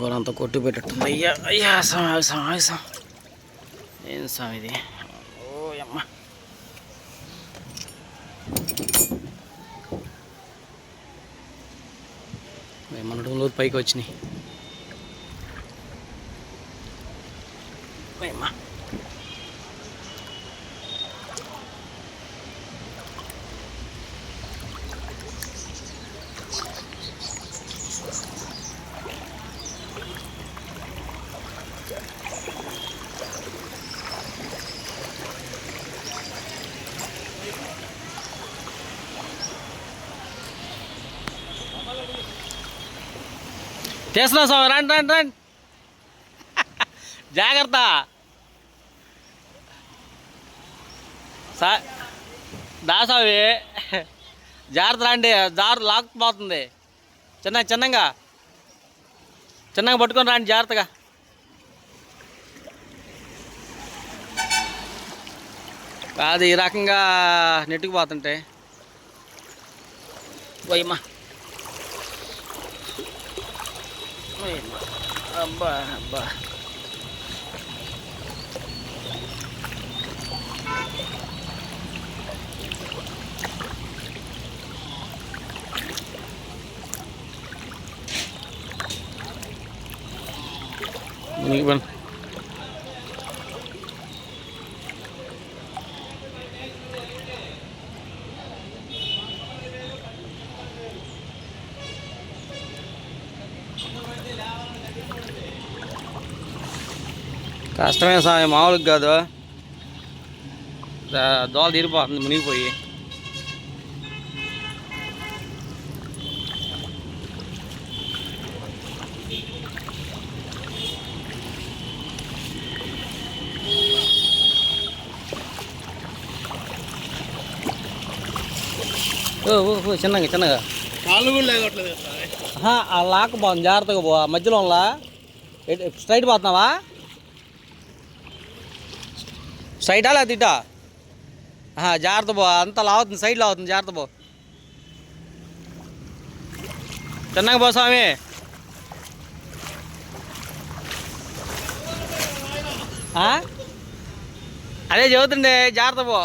గోరంతా కొట్టి పెట్టట్టుంది అయ్యా అయ్యా స్వామి ఆగు స్వామి ఏం స్వామి ఇది? ఓ అమ్మ మనటంలో పైకి వచ్చినాయి. అమ్మా తీస్తున్నా స్వామి రండి రండి రండి. జాగ్రత్త. సా దాసావి జాగ్రత్త రండి దారు లాక్కుపోతుంది చిన్న చిన్నగా. చిన్నగా పట్టుకొని రండి జాగ్రత్తగా. కాదు ఈ రకంగా నెట్టుకుపోతుంటే. పోయమ్మా Abah, abah. Ini gimana? కష్టమే సామి మామూలుగా కాదు. దోల తీరిపోతుంది మునిగిపోయి. చిన్నగా చిన్నగా. ఆ లాక్ బాగుంది. జాగ్రత్తగా పో మధ్యలో స్ట్రైట్ పోతున్నావా? సైటా లేదా ఇటా ఆహా, జాగ్రత్త పో అంత లావుతుంది సైడ్ లావుతుంది జాగ్రత్త పో. చిన్నగా పో స్వామి. ఆ? అదే చెబుతుండే జాగ్రత్త పో.